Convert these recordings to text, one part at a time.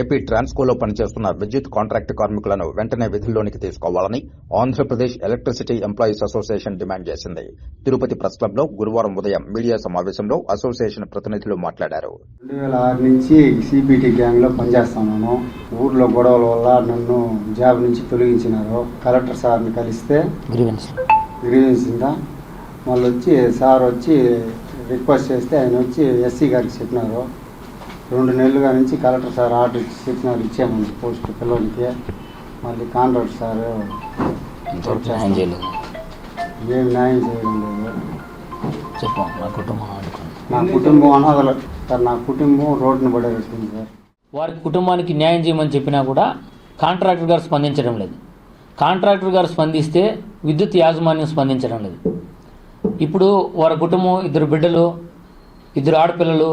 AP ట్రాన్స్కోలో పనిచేస్తున్న విద్యుత్ contract కార్మికులను వెంటనే విధుల్లోనికి తీసుకోవాలని Andhra Pradesh electricity employees association demand చేసింది. తిరుపతి ప్రెస్ క్లబ్లో గురువారం ఉదయం మీడియా సమావేశంలో అసోసియేషన్ ప్రతినిధులు మాట్లాడారు. రెండు వేల ఆరు నుంచి సిపిటి గ్యాంగ్లో పనిచేస్తున్నాను. ఊర్లో గొడవల వల్ల నన్ను జాబ్ నుంచి తొలగించినారు. కలెక్టర్ సార్ని కలిస్తే గ్రీవెన్స్. గ్రీవెన్స్ కింద మళ్ళీ వచ్చి సార్ వచ్చి రిక్వెస్ట్ చేస్తే ఆయన వచ్చి ఎస్సీ గారికి చెప్పినారు. రెండు నెలలుగా నుంచి కలెక్టర్ సార్ ఆర్డర్ ఇచ్చి చెప్పినారు ఇచ్చామని పోస్ట్ పిల్లలకి మళ్ళీ కాంట్రాక్ట్ సార్ ఏం న్యాయం చేయడం లేదు. నా కుటుంబం నా కుటుంబం అనాథలు సార్ నా కుటుంబం రోడ్డును పడేస్తుంది సార్. వారి కుటుంబానికి న్యాయం చేయమని చెప్పినా కూడా కాంట్రాక్టర్ గారు స్పందించడం లేదు. కాంట్రాక్టర్ గారు స్పందిస్తే విద్యుత్ యాజమాన్యం స్పందించడం లేదు. ఇప్పుడు వారి కుటుంబం ఇద్దరు బిడ్డలు ఇద్దరు ఆడపిల్లలు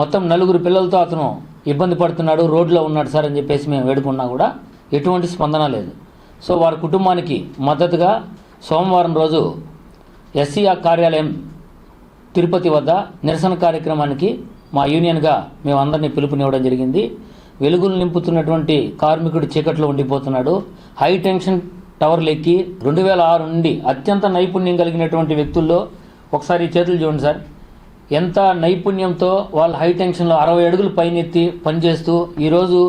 మొత్తం నలుగురు పిల్లలతో అతను ఇబ్బంది పడుతున్నాడు రోడ్లో ఉన్నాడు సార్ అని చెప్పేసి మేము వేడుకున్నా కూడా ఎటువంటి స్పందన లేదు. సో వారి కుటుంబానికి మద్దతుగా సోమవారం రోజు ఎస్సీఆర్ కార్యాలయం తిరుపతి వద్ద నిరసన కార్యక్రమానికి మా యూనియన్గా మేమందరినీ పిలుపునివ్వడం జరిగింది. వెలుగులు నింపుతున్నటువంటి కార్మికుడు చీకట్లో ఉండిపోతున్నాడు. హై టెన్షన్ టవర్లు ఎక్కి రెండు వేల ఆరు నుండి అత్యంత నైపుణ్యం కలిగినటువంటి వ్యక్తుల్లో ఒకసారి చేతులు చూడండి సార్. ఎంత నైపుణ్యంతో వాళ్ళు హై టెన్షన్లో అరవై అడుగులు పైనెత్తి పనిచేస్తూ ఈరోజు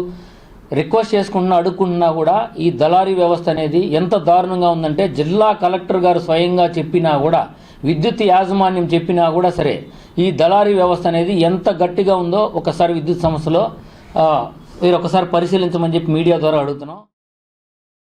రిక్వెస్ట్ చేసుకుంటున్నా అడుక్కుంటున్నా కూడా ఈ దళారీ వ్యవస్థ అనేది ఎంత దారుణంగా ఉందంటే జిల్లా కలెక్టర్ గారు స్వయంగా చెప్పినా కూడా విద్యుత్ యాజమాన్యం చెప్పినా కూడా సరే ఈ దళారీ వ్యవస్థ అనేది ఎంత గట్టిగా ఉందో ఒకసారి విద్యుత్ సంస్థలో మీరు ఒకసారి పరిశీలించమని చెప్పి మీడియా ద్వారా అడుగుతున్నాం.